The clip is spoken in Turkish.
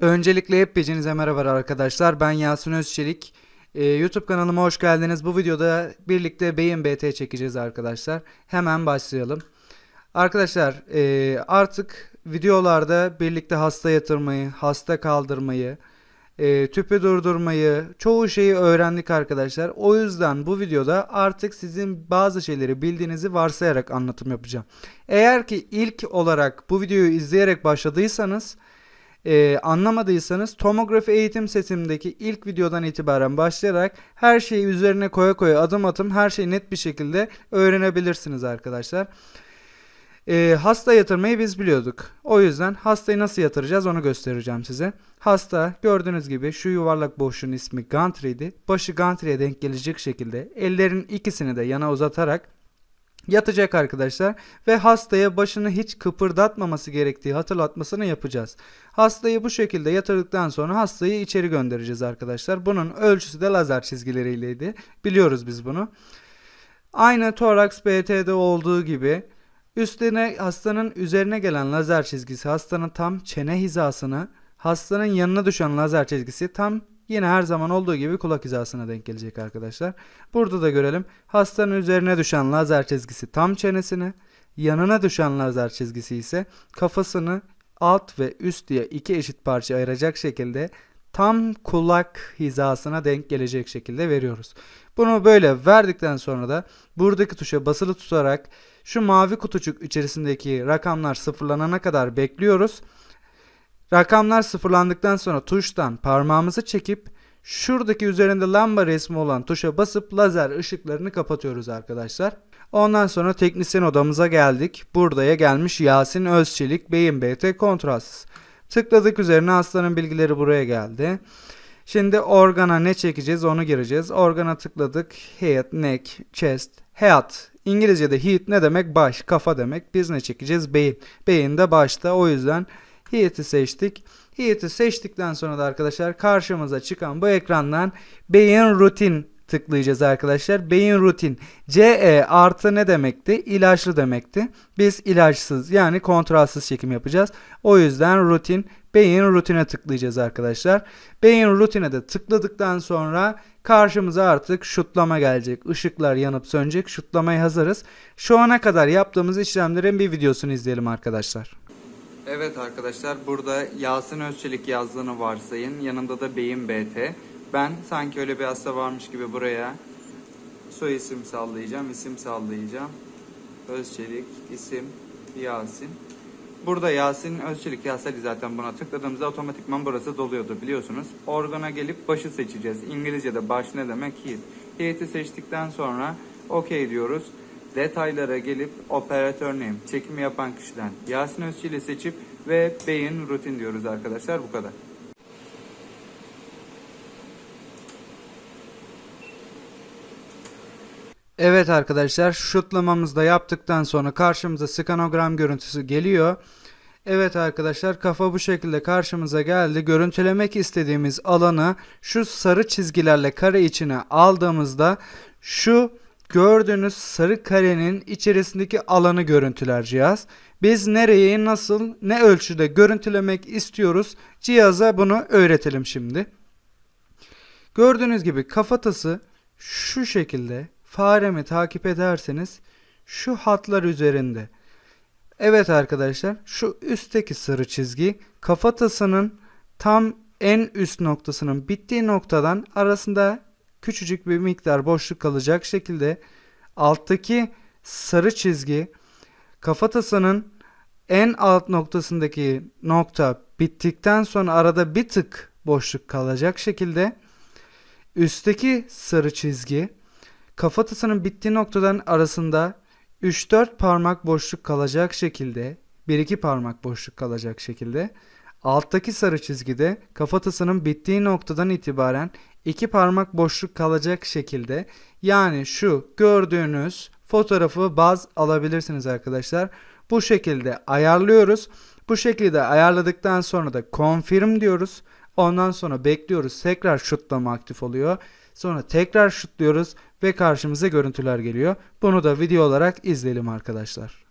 Öncelikle hepinize merhaba arkadaşlar. Ben Yasin Özçelik. Ee, YouTube kanalıma hoş geldiniz. Bu videoda birlikte Beyin BT çekeceğiz arkadaşlar. Hemen başlayalım. Arkadaşlar e, artık videolarda birlikte hasta yatırmayı, hasta kaldırmayı, e, tüpü durdurmayı, çoğu şeyi öğrendik arkadaşlar. O yüzden bu videoda artık sizin bazı şeyleri bildiğinizi varsayarak anlatım yapacağım. Eğer ki ilk olarak bu videoyu izleyerek başladıysanız ee, anlamadıysanız tomografi eğitim setimdeki ilk videodan itibaren başlayarak her şeyi üzerine koya koya adım adım her şeyi net bir şekilde öğrenebilirsiniz arkadaşlar. Ee, hasta yatırmayı biz biliyorduk. O yüzden hastayı nasıl yatıracağız onu göstereceğim size. Hasta gördüğünüz gibi şu yuvarlak boşluğun ismi gantry'di. Başı gantry'e denk gelecek şekilde ellerin ikisini de yana uzatarak yatacak arkadaşlar ve hastaya başını hiç kıpırdatmaması gerektiği hatırlatmasını yapacağız. Hastayı bu şekilde yatırdıktan sonra hastayı içeri göndereceğiz arkadaşlar. Bunun ölçüsü de lazer çizgileriyleydi. Biliyoruz biz bunu. Aynı toraks BT'de olduğu gibi üstüne hastanın üzerine gelen lazer çizgisi hastanın tam çene hizasına, hastanın yanına düşen lazer çizgisi tam Yine her zaman olduğu gibi kulak hizasına denk gelecek arkadaşlar. Burada da görelim. Hastanın üzerine düşen lazer çizgisi tam çenesine, yanına düşen lazer çizgisi ise kafasını alt ve üst diye iki eşit parça ayıracak şekilde tam kulak hizasına denk gelecek şekilde veriyoruz. Bunu böyle verdikten sonra da buradaki tuşa basılı tutarak şu mavi kutucuk içerisindeki rakamlar sıfırlanana kadar bekliyoruz. Rakamlar sıfırlandıktan sonra tuştan parmağımızı çekip şuradaki üzerinde lamba resmi olan tuşa basıp lazer ışıklarını kapatıyoruz arkadaşlar. Ondan sonra teknisyen odamıza geldik. Buradaya gelmiş Yasin Özçelik Beyin BT kontrastsız. Tıkladık üzerine hastanın bilgileri buraya geldi. Şimdi organa ne çekeceğiz onu gireceğiz. Organa tıkladık. Head, neck, chest, head. İngilizce'de head ne demek? Baş, kafa demek. Biz ne çekeceğiz? Beyin. Beyin de başta. O yüzden Heat'i seçtik. Heat'i seçtikten sonra da arkadaşlar karşımıza çıkan bu ekrandan beyin rutin tıklayacağız arkadaşlar. Beyin rutin. CE artı ne demekti? İlaçlı demekti. Biz ilaçsız yani kontrastsız çekim yapacağız. O yüzden rutin beyin rutine tıklayacağız arkadaşlar. Beyin rutine de tıkladıktan sonra karşımıza artık şutlama gelecek. Işıklar yanıp sönecek. Şutlamaya hazırız. Şu ana kadar yaptığımız işlemlerin bir videosunu izleyelim arkadaşlar. Evet arkadaşlar burada Yasin Özçelik yazdığını varsayın. Yanında da Beyin BT. Ben sanki öyle bir hasta varmış gibi buraya soy isim sallayacağım, isim sallayacağım. Özçelik, isim, Yasin. Burada Yasin Özçelik yazsaydı zaten buna tıkladığımızda otomatikman burası doluyordu biliyorsunuz. Organa gelip başı seçeceğiz. İngilizce'de baş ne demek? Heat. Heat'i seçtikten sonra OK diyoruz detaylara gelip operatör name, çekimi yapan kişiden Yasin Özçil'i seçip ve beyin rutin diyoruz arkadaşlar bu kadar. Evet arkadaşlar şutlamamızı da yaptıktan sonra karşımıza skanogram görüntüsü geliyor. Evet arkadaşlar kafa bu şekilde karşımıza geldi. Görüntülemek istediğimiz alanı şu sarı çizgilerle kare içine aldığımızda şu gördüğünüz sarı karenin içerisindeki alanı görüntüler cihaz. Biz nereyi nasıl ne ölçüde görüntülemek istiyoruz cihaza bunu öğretelim şimdi. Gördüğünüz gibi kafatası şu şekilde faremi takip ederseniz şu hatlar üzerinde. Evet arkadaşlar şu üstteki sarı çizgi kafatasının tam en üst noktasının bittiği noktadan arasında küçücük bir miktar boşluk kalacak şekilde alttaki sarı çizgi kafatasının en alt noktasındaki nokta bittikten sonra arada bir tık boşluk kalacak şekilde üstteki sarı çizgi kafatasının bittiği noktadan arasında 3-4 parmak boşluk kalacak şekilde 1-2 parmak boşluk kalacak şekilde alttaki sarı çizgide kafatasının bittiği noktadan itibaren iki parmak boşluk kalacak şekilde yani şu gördüğünüz fotoğrafı baz alabilirsiniz arkadaşlar. Bu şekilde ayarlıyoruz. Bu şekilde ayarladıktan sonra da confirm diyoruz. Ondan sonra bekliyoruz. Tekrar şutlama aktif oluyor. Sonra tekrar şutluyoruz ve karşımıza görüntüler geliyor. Bunu da video olarak izleyelim arkadaşlar.